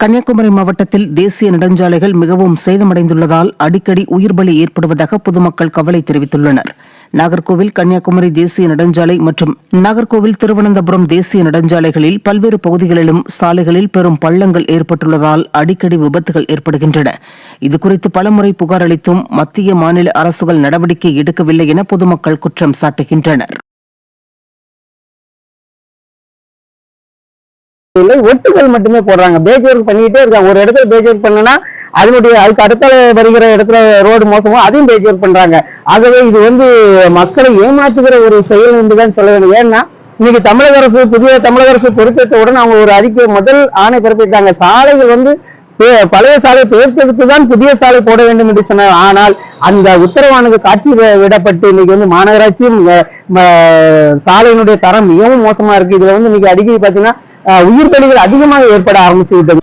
கன்னியாகுமரி மாவட்டத்தில் தேசிய நெடுஞ்சாலைகள் மிகவும் சேதமடைந்துள்ளதால் அடிக்கடி உயிர் பலி ஏற்படுவதாக பொதுமக்கள் கவலை தெரிவித்துள்ளனர். நாகர்கோவில் கன்னியாகுமரி தேசிய நெடுஞ்சாலை மற்றும் நாகர்கோவில் திருவனந்தபுரம் தேசிய நெடுஞ்சாலைகளில் பல்வேறு பகுதிகளிலும் சாலைகளில் பெரும் பள்ளங்கள் ஏற்பட்டுள்ளதால் அடிக்கடி விபத்துகள் ஏற்படுகின்றன. இதுகுறித்து பலமுறை புகார் அளித்தும் மத்திய மாநில அரசுகள் நடவடிக்கை எடுக்கவில்லை என பொதுமக்கள் குற்றம் சாட்டுகின்றனர். இல்லை ஒட்டுகள் மட்டுமே போடுறாங்க. பேஜ் ஒர்க் பண்ணிட்டே இருக்காங்க. ஒரு இடத்துல பேஜ் ஒர்க் பண்ணனா அதனுடைய அதுக்கு அடுத்த வருகிற இடத்துல ரோடு மோசமோ அதையும் பேஜ் ஒர்க் பண்றாங்க. ஆகவே இது வந்து மக்களை ஏமாற்றுகிற ஒரு செயல் என்றுதான் சொல்ல வேண்டும். ஏன்னா இன்னைக்கு தமிழக அரசு புதிய தமிழக அரசு பொறுப்பேற்றவுடன் அவங்க ஒரு அறிக்கை முதல் ஆணை பிறப்பித்தாங்க சாலைகள் வந்து பே- பழைய சாலை பெயர்த்தெடுத்து தான் புதிய சாலை போட வேண்டும் என்று சொன்னார் ஆனால் அந்த உத்தரவானது காட்சி விடப்பட்டு இன்னைக்கு வந்து மாநகராட்சியும் சாலையினுடைய தரம் மிகவும் மோசமா இருக்கு. இதுல வந்து இன்னைக்கு அடிக்கடி பாத்தீங்கன்னா உயிர் பலிகள் அதிகமாக ஏற்பட ஆரம்பிச்சு விட்டது